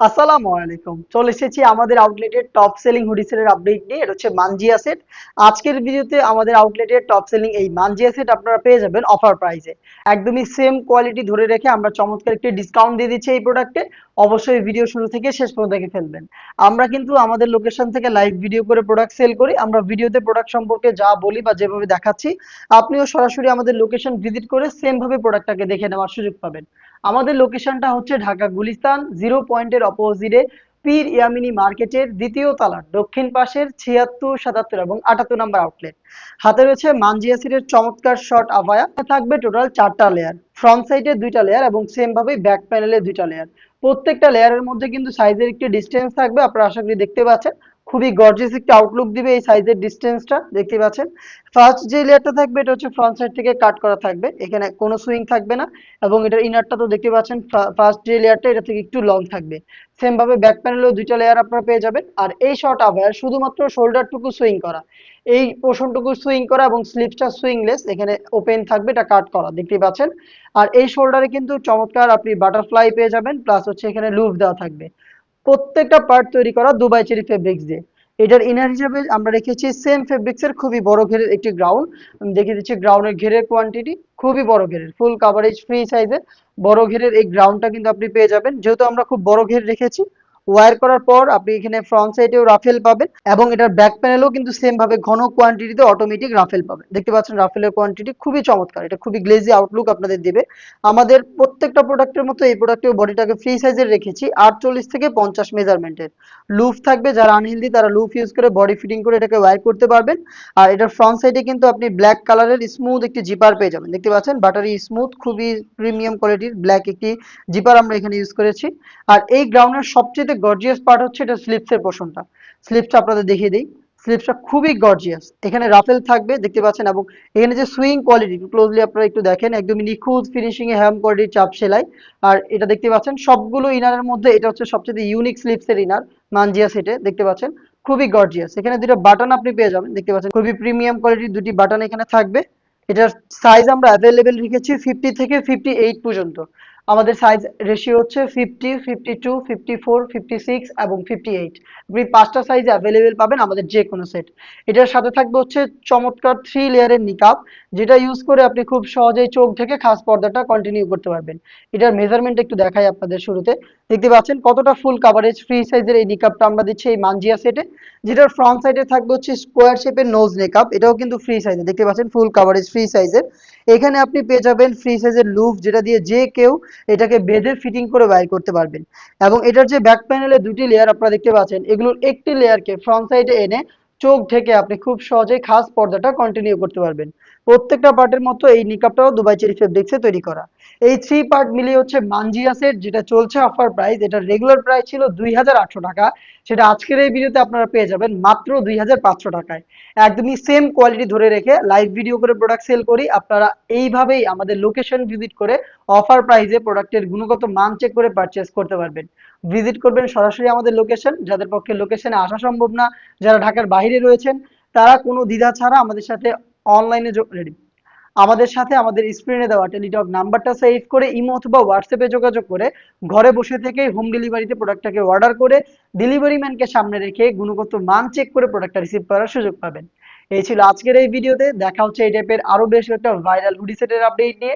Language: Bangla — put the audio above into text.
আসসালামু আলাইকুম। চলে এসেছি আমাদের আউটলেটের টপ সেলিং হুডিসের আপডেট নিয়ে। এটা হচ্ছে মানজিয়া সেট আজকের ভিডিওতে আমাদের আউটলেটের টপ সেলিং এই মানজিয়া সেট আপনারা পেয়ে যাবেন অফার প্রাইসে একদমই সেম কোয়ালিটি ধরে রেখে আমরা চমৎকার একটি ডিসকাউন্ট দিয়ে দিচ্ছি এই প্রোডাক্টে অবশ্যই ভিডিও শুরু থেকে শেষ পর্যন্ত দেখে ফেলবেন। আমরা কিন্তু আমাদের লোকেশন থেকে লাইভ ভিডিও করে প্রোডাক্ট সেল করি। আমরা ভিডিওতে প্রোডাক্ট সম্পর্কে যা বলি বা যেভাবে দেখাচ্ছি, আপনিও সরাসরি আমাদের লোকেশন ভিজিট করে সেম ভাবে প্রোডাক্টটাকে দেখে নেওয়ার সুযোগ পাবেন। আমাদের লোকেশনটা হচ্ছে ঢাকা গুলিস্তান, জিরো পয়েন্টের অপোজিটে পীর ইয়ামিনী মার্কেটের দ্বিতীয় তলার দক্ষিণ পাশের ছিয়াত্তর, সাতাত্তর এবং আটাত্তর নাম্বার আউটলেট হাতে রয়েছে মানজিয়া সিটের চমৎকার শর্ট আভায়া। থাকবে টোটাল চারটা লেয়ার ফ্রন্ট সাইডে দুইটা লেয়ার এবং সেম ভাবে ব্যাক প্যানেলে দুইটা লেয়ার প্রত্যেকটা লেয়ারের মধ্যে কিন্তু সাইজের একটি ডিস্টেন্স থাকবে, আপনারা আশা করি দেখতে পাচ্ছেন। খুবই গর্জিয়াস একটা আউটলুক দিবে এই সাইজের ডিস্টেন্সটা দেখতে পাচ্ছেন। ফার্স্ট যে লেয়ারটা থাকবে, এটা হচ্ছে ফ্রন্ট সাইড থেকে কাট করা থাকবে। এখানে কোনো সুইং থাকবে না এবং এটার ইনারটা তো দেখতে পাচ্ছেন ফার্স্ট যে লেয়ারটা এটা থেকে একটু লং থাকবে। সেম ভাবে ব্যাক প্যানেলেও দুইটা লেয়ার আপনারা পেয়ে যাবেন। আর এই শর্ট আভায়ার শুধুমাত্র শোল্ডারটুকু সুইং করা। এই পোর্শনটুকু সুইং করা এবং স্লিপসটা সুইংলেস এখানে ওপেন থাকবে, এটা কাট করা দেখতে পাচ্ছেন। আর এই শোল্ডারে কিন্তু চমৎকার আপনি বাটারফ্লাই পেয়ে যাবেন প্লাস হচ্ছে এখানে লুপ দেওয়া থাকবে। প্রত্যেকটা পার্ট তৈরি করা দুবাই চেরি ফেব্রিক্স দিয়ে। এটার ইনার হিসাবে আমরা রেখেছি সেম ফেব্রিক্সের খুবই বড় ঘেরের একটি গ্রাউন্ড দেখিয়ে দিচ্ছি গ্রাউন্ডের ঘেরের কোয়ান্টিটি খুবই বড় ঘেরের ফুল কাভারেজ ফ্রি সাইজের বড় ঘেরের এই গ্রাউন্ডটা কিন্তু আপনি পেয়ে যাবেন। যেহেতু আমরা খুব বড় ঘের রেখেছি ওয়্যার করার পর আপনি এখানে ফ্রন্ট সাইডেও রাফেল পাবেন এবং এটার ব্যাক প্যানেলও কিন্তু সেম ভাবে ঘন কোয়ান্টিটিতে অটোমেটিক রাফেল পাবেন। দেখতে পাচ্ছেন রাফেলের কোয়ান্টিটি খুবই চমৎকার। এটা খুবই গ্লেজি আউটলুক আপনাদের দেবে। আমাদের প্রত্যেকটা প্রোডাক্টের মতো এই প্রোডাক্টেও বডিটাকে ফ্রি সাইজের রেখেছি, আটচল্লিশ থেকে পঞ্চাশ মেজারমেন্টের লুফ থাকবে, যারা আনহেলদি তারা লুফ ইউজ করে বডি ফিটিং করে এটাকে ওয়ার করতে পারবেন। আর এটার ফ্রন্ট সাইডে কিন্তু আপনি ব্ল্যাক কালারের স্মুথ একটি জিপার পেয়ে যাবেন। দেখতে পাচ্ছেন বাটারি স্মুথ খুবই প্রিমিয়াম কোয়ালিটির ব্ল্যাক একটি জিপার আমরা এখানে ইউজ করেছি। আর এই গ্রাউন্ডের সবচেয়ে গর্জিয়াস পার্ট হচ্ছে এটা স্লিপসের পোর্শনটা স্লিপসটা আপনাদের দেখিয়ে দিই। স্লিপসটা খুবই গর্জিয়াস এখানে রাফেল থাকবে, দেখতে পাচ্ছেন, এবং এখানে যে সুইং কোয়ালিটি ক্লোজলি আপনারা একটু দেখেন, একদমই নিখুঁত ফিনিশিং এ হ্যাম কোয়ালিটির চাপ সেলাই। আর এটা দেখতে পাচ্ছেন, সবগুলো ইনারের মধ্যে এটা হচ্ছে সবচেয়ে ইউনিক স্লিপসের ইনার মানজিয়া সেটে দেখতে পাচ্ছেন, খুবই গর্জিয়াস এখানে দুটো বাটন আপনি পেয়ে যাবেন, দেখতে পাচ্ছেন, খুবই প্রিমিয়াম কোয়ালিটির দুটি বাটন এখানে থাকবে। এটার সাইজ আমরা অ্যাভেলেবেল রেখেছি ফিফটি থেকে ফিফটি এইট পর্যন্ত। আমাদের সাইজ রেশিও হচ্ছে fifty fifty two fifty four fifty six এবং ফিফটি এইট আপনি পাঁচটা সাইজ অ্যাভেলেবেল পাবেন আমাদের যে কোনো সেট এটার সাথে থাকবে হচ্ছে চমৎকার থ্রি লেয়ারের নিকাপ যেটা ইউজ করে আপনি খুব সহজেই চোখ থেকে খাস পর্দাটা কন্টিনিউ করতে পারবেন। এটার মেজারমেন্ট একটু দেখাই আপনাদের শুরুতে। দেখতে পাচ্ছেন কতটা ফুল কাভারেজ ফ্রি সাইজের এই নিকাপটা আমরা দিচ্ছি এই মানজিয়া সেটে যেটার ফ্রন্ট সাইডে থাকবে হচ্ছে স্কোয়ার শেপের নোজ নেকআপ এটাও কিন্তু ফ্রি সাইজে দেখতে পাচ্ছেন ফুল কাভারেজ ফ্রি সাইজের এখানে আপনি পেয়ে যাবেন ফ্রি সাইজের লুফ যেটা দিয়ে যে কেউ এটাকে বেঁধে ফিটিং করে বাইর করতে পারবেন। এবং এটার যে ব্যাক প্যানেলে দুটি লেয়ার আপনারা দেখতে পাচ্ছেন, এগুলোর একটি লেয়ারকে ফ্রন্ট সাইডে এনে চোখ ঢেকে আপনি খুব সহজেই খাস পর্দাটা কন্টিনিউ করতে পারবেন। প্রত্যেকটা পার্টের মতো এই নিকাপটাও দুবাই চেরি ফেব্রিক্সে তৈরি করা। এই থ্রি পার্ট মিলিয়ে হচ্ছে মানজিয়া সেট যেটা চলছে অফার প্রাইস এটা রেগুলার প্রাইস ছিল দুই টাকা। সেটা আজকের এই ভিডিওতে আপনারা পেয়ে যাবেন মাত্র দুই হাজার পাঁচশো টাকায়। একদমই সেম কোয়ালিটি ধরে রেখে লাইভ ভিডিও করে প্রোডাক্ট সেল করি। আপনারা এইভাবেই আমাদের লোকেশন ভিজিট করে অফার প্রাইসে প্রোডাক্টের গুণগত মান চেক করে পারচেস করতে পারবেন। ভিজিট করবেন সরাসরি আমাদের লোকেশন যাদের পক্ষে লোকেশনে আসা সম্ভব না, যারা ঢাকার বাইরে রয়েছেন, তারা কোনো দ্বিধা ছাড়া আমাদের সাথে অনলাইনে রেডি আমাদের সাথে আমাদের স্ক্রিনে দেওয়া টেলিটক নাম্বারটা সেভ করে ইমো অথবা হোয়াটসঅ্যাপে যোগাযোগ করে, ঘরে বসে থেকে হোম ডেলিভারিতে প্রোডাক্টটাকে অর্ডার করে ডেলিভারি ম্যানকে সামনে রেখে গুণগত মান চেক করে প্রোডাক্টটা রিসিভ করার সুযোগ পাবেন। এই ছিল আজকের এই ভিডিওতে দেখা হচ্ছে এই টাইপের আরও বেশ একটা ভাইরাল হুডি সেটের আপডেট নিয়ে।